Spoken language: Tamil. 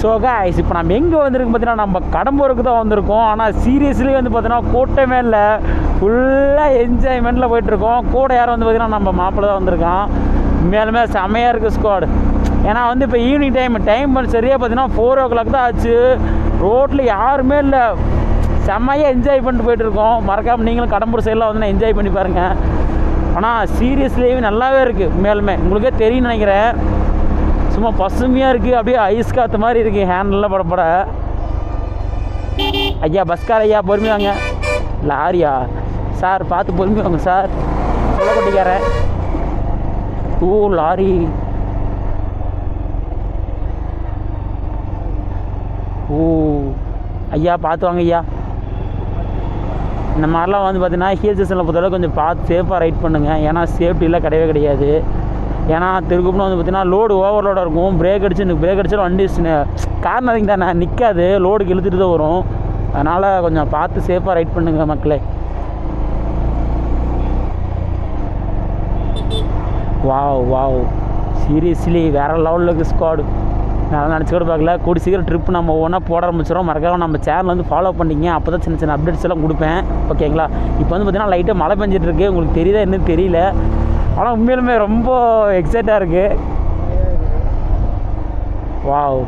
ஸோ காய்ஸ் இப்போ நம்ம எங்கே வந்திருக்கு பார்த்தீங்கன்னா நம்ம கடம்பூருக்கு தான் வந்திருக்கோம். ஆனால் சீரியஸ்லி வந்து பார்த்தீங்கன்னா கூட்டமே இல்லை. ஃபுல்லாக என்ஜாய்மெண்ட்டில் போயிட்டுருக்கோம். கூட யாரும் வந்து பார்த்தீங்கன்னா நம்ம மாப்பிள்ளை தான் வந்திருக்கான். மேலுமே செமையாக இருக்குது ஸ்குவாடு ஏன்னா வந்து இப்போ ஈவினிங் டைம் டைம் சரியாக பார்த்தீங்கன்னா ஃபோர் ஓ கிளாக் தான் ஆச்சு. ரோட்டில் யாருமே இல்லை. செம்மையாக என்ஜாய் பண்ணிட்டு போயிட்டுருக்கோம். மறக்காமல் நீங்களும் கடம்பூர் சைடில் வந்து என்ஜாய் பண்ணி பாருங்கள் ஆனால் சீரியஸ்லேயும் நல்லாவே இருக்குது மேலுமே உங்களுக்கே தெரியும்னு நினைக்கிறேன். சும்மா பசுமையாக இருக்குது அப்படியே ஐஸ் காற்று மாதிரி இருக்குது ஹேண்டில் படப்பட ஐயா பஸ்கார் ஐயா பொறுமை வாங்க. லாரியா? சார் பார்த்து பொறுமை வாங்க சார். கொட்டிக்காரன் ஓ லாரி. ஓ ஐயா பார்த்து வாங்க ஐயா. இந்த மாதிரிலாம் வந்து பார்த்தீங்கன்னா ஹில் ஸ்டேஷனில் பொறுத்தவரை கொஞ்சம் பார்த்து சேஃபாக ரைட் பண்ணுங்கள் ஏன்னா சேஃப்டிலாம் கிடையவே கிடையாது. ஏன்னா திருக்குப்புறம் வந்து பார்த்தீங்கன்னா லோடு ஓவர்லோடாக இருக்கும். பிரேக் அடிச்சு பிரேக் அடிச்சாலும் வண்டி கார்னரிங் தானே நிற்காது லோடுக்கு இழுத்துட்டு தான் வரும். அதனால் கொஞ்சம் பார்த்து சேஃபாக ரைட் பண்ணுங்கள் மக்களே. வாவ் வாவ் சீரியஸ்லி வேறு லெவலில் ஸ்குவாடு நான் நினச்சி கூட பார்க்கல. கூடி சீக்கிரம் ட்ரிப் நம்ம ஒவ்வொன்றா போட ஆரம்பிச்சிடும் மறக்காம நம்ம சேனல் வந்து ஃபாலோ பண்ணிங்க. அப்போ தான் சின்ன சின்ன அப்டேட்ஸ் எல்லாம் கொடுப்பேன். ஓகேங்களா இப்போ வந்து பார்த்தீங்கன்னா லைட்டாக மழை பெஞ்சிட்ருக்கு உங்களுக்கு தெரியுதா என்னன்னு தெரியல. ஆனால் உண்மையிலுமே ரொம்ப எக்ஸைட்டாக இருக்குது வாவ்